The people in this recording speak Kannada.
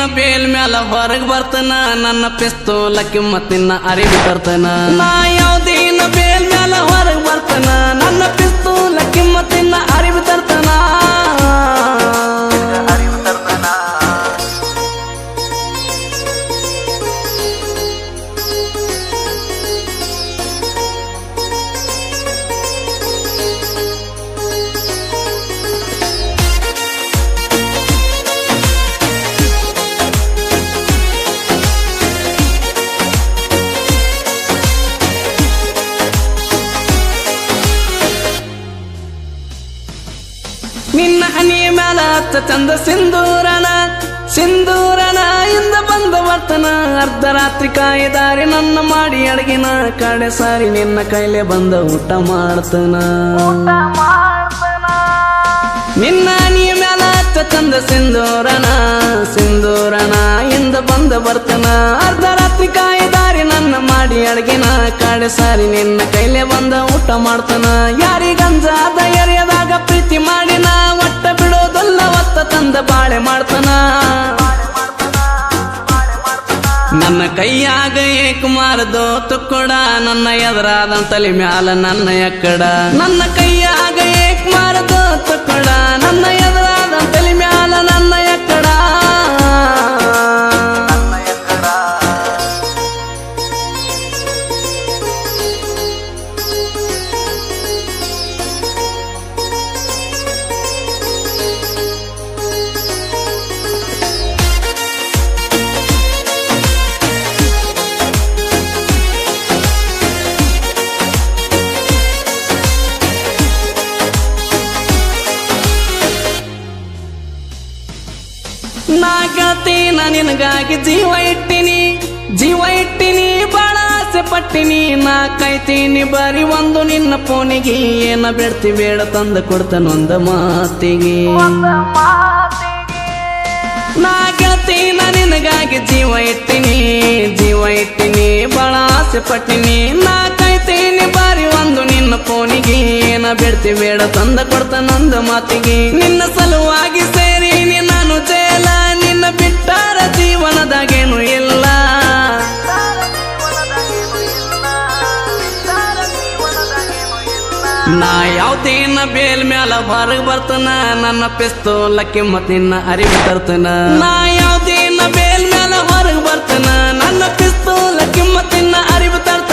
ಯಾವ್ದೇನ ಬೇಲ್ ಮ್ಯಾಲ ಹೊರಗ್ ಬರ್ತನ, ನನ್ನ ಪಿಸ್ತೂಲ ಕಿಮ್ಮತ್ತಿನ ಅರಿವು ಬರ್ತನ ನಾ ಯಾವ್ದೇನ ಬೇಲ್ ಮ್ಯಾಲ ಹೊರಗ್ ಬರ್ತನ, ನನ್ನ ಪಿಸ್ತೂಲ ಕಿಮ್ಮತ್ತಿನ ಅರಿವು ತರ್ತನ. ನಿನ್ನ ಹನಿ ಮ್ಯಾಲ ಹತ್ತ ಚಂದ ಸಿಂಧೂರನ ಸಿಂಧೂರನ ಇಂದ ಬಂದ ವರ್ತನ. ಅರ್ಧರಾತ್ರಿ ಕಾಯಿದಾರಿ ನನ್ನ ಮಾಡಿ ಅಡಗಿನ ಕಡೆ ಸಾರಿ ನಿನ್ನ ಕೈಲೆ ಬಂದ ಊಟ ಮಾಡ್ತನ. ನಿನ್ನ ಹನಿಯ ತಂದ ಚಂದ ಸಿಂಧೂರನ ಸಿಂಧೂರನ ಇಂದ ಬಂದ ಬರ್ತನ ಅರ್ಧ ರಾತ್ರಿ ಕಾಯಿದಾರಿ ನನ್ನ ಮಾಡಿ ಅಡಗಿನ ಕಾಡೆ ಸಾರಿ ನಿನ್ನ ಕೈಲೆ ಬಂದ ಊಟ ಮಾಡ್ತನ. ಯಾರಿಗಂಜಾದ ಎರೆಯದಾಗ ಪ್ರೀತಿ ಮಾಡಿನ, ಒಟ್ಟ ಬಿಡೋದಲ್ಲ ಒತ್ತ ತಂದ ಬಾಳೆ ಮಾಡ್ತನ. ನನ್ನ ಕೈಯಾಗ ಏಕುಮಾರದೋ ತುಕ್ಕೊಡ ನನ್ನ ಎದುರಾದ ತಲೆ ಮ್ಯಾಲ ನನ್ನ ಎಕ್ಕಡ. ನನ್ನ ಕೈಯಾಗ ಏಕುಮಾರದೋ ತುಕ್ಕೊಡ ನನ್ನ ಎದುರಾದ ನಾ ಗೆಳತೀನ ನಿನಗಾಗಿ ಜೀವ ಇಟ್ಟಿನಿ ಜೀವ ಇಟ್ಟಿನಿ ಬಾಳ ಆಸೆ ಪಟ್ಟಿನಿ. ನಾ ಕಾಯ್ತೀನಿ ಬರೀ ಒಂದು ನಿನ್ನ ಫೋನಿಗೆ ಏನ ಬಿಡ್ತಿ ಬೇಡ ತಂದ ಕೊಡ್ತಾನೊಂದ ಮಾತಿಗೆ. ಮಾತಿಗೆ. ನಾ ನಿನಗಾಗಿ ಜೀವ ಇಟ್ಟಿನಿ ಜೀವ ಇಟ್ಟಿನಿ ಬಾಳ ಆಸೆ ಪಟ್ಟಿನಿ. ನಾ ಕಾಯ್ತೀನಿ ಬಾರಿ ಒಂದು ನಿನ್ನ ಫೋನಿಗೆ ಏನ ಬಿಡ್ತಿ ಬೇಡ ತಂದ ಕೊಡ್ತಾನೊಂದ ಮಾತಿಗೆ. ನಿನ್ನ ಸಲುವಾಗಿ ಸೇರಿ ನಾನು ಜೇಲ ಬಿಟ್ಟಾರ ಜೀವನದಾಗೇನು ಇಲ್ಲ. ನಾ ಯಾವ್ದೇನ ಬೇಲ್ ಮ್ಯಾಲ ಹೊರಗ್ ಬರ್ತನ, ನನ್ನ ಪಿಸ್ತೂಲ ಕಿಮ್ಮತ್ ನಿನ್ನ ಅರಿವು ತರ್ತನ. ನಾ ಯಾವ್ದೇನ ಬೇಲ್ ಮ್ಯಾಲ ಹೊರಗ್ ಬರ್ತನ, ನನ್ನ ಪಿಸ್ತೂಲ ಕಿಮ್ಮತ್ ನಿನ್ನ ಅರಿವು ತರ್ತನ.